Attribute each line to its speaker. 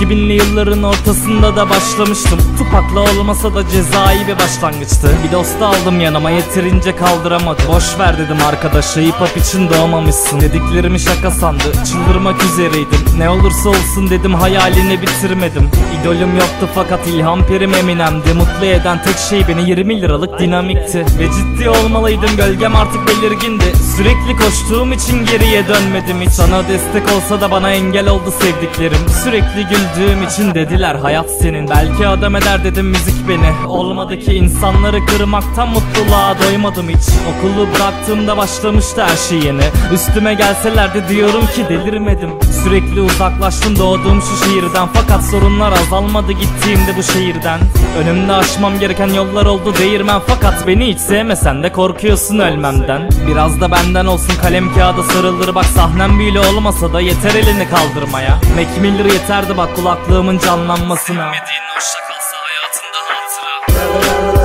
Speaker 1: 2000'li yılların ortasında da başlamıştım. Tupakla olmasa da cezai bir başlangıçtı. Bir dost aldım yanıma yeterince kaldıramadı Boş ver dedim arkadaşa hip hop için doğmamışsın. Dediklerimi şaka sandı çıldırmak üzereydim. Ne olursa olsun dedim hayalini bitirmedim. İdolüm yoktu fakat ilham perim Eminem'di. Mutlu eden tek şey beni 20 liralık dinamikti. Ve ciddi olmalıydım gölgem artık belirgindi. Sürekli koştuğum için geriye dönmedim. Hiç Sana destek olsa da bana engel oldu sevdiklerim. Sürekli güldüğüm için dediler hayat senin. Belki adam eder dedim müzik beni. Olmadı ki insanları kırmaktan mutluluğa doymadım hiç. Okulu bıraktığımda başlamıştı her şey yeni. Üstüme gelselerdi diyorum ki delirmedim. Sürekli uzaklaştım doğduğum şu şehirden Fakat sorunlar azalmadı gittiğimde bu şehirden. Önümde aşmam gereken yollar oldu değirmen. Fakat beni hiç sevmesen de korkuyorsun ölmemden. Biraz da benden olsun kalem kağıda sarılır. Bak sahnem bile olmasa da yeter elini kaldırmaya. Mac Miller yeterdi bak kulaklığımın canlanmasına.
Speaker 2: Sevmediğin hoşça kalsa hayatında hatıra